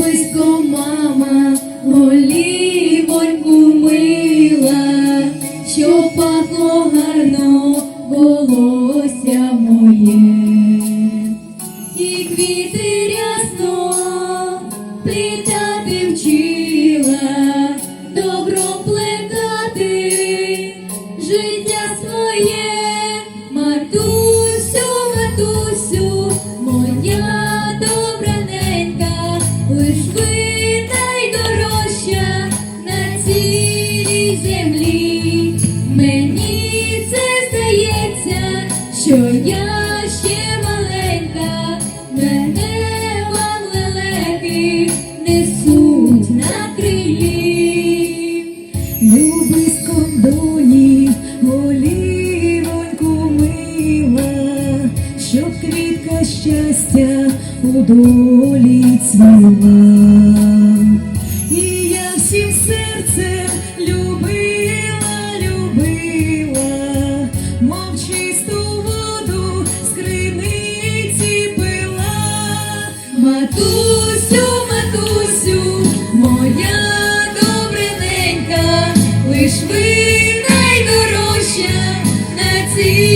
Любисько, мама, голівоньку мила, що пахло гарно волосся моє, і квіти рясно Любиськом доні, голівоньку мила, щоб квітка щастя у долі. І я всім серцем любила, любила, мов воду з пила. Матусю, добриненька, лиш ви найдорожча на цілій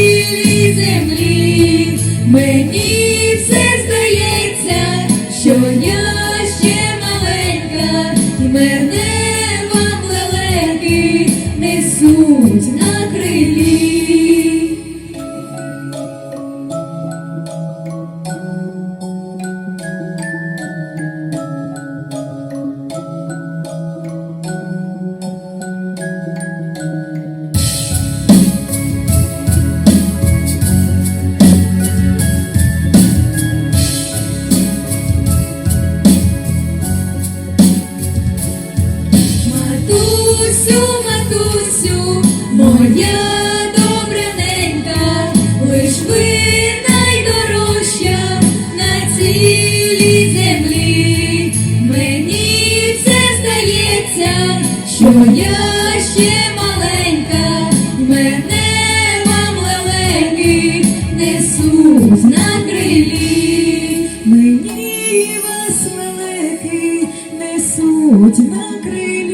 Мені все здається, що я ще маленька, мене вам лелеки несуть на крилі. Мені вас лелеки несуть на крилі.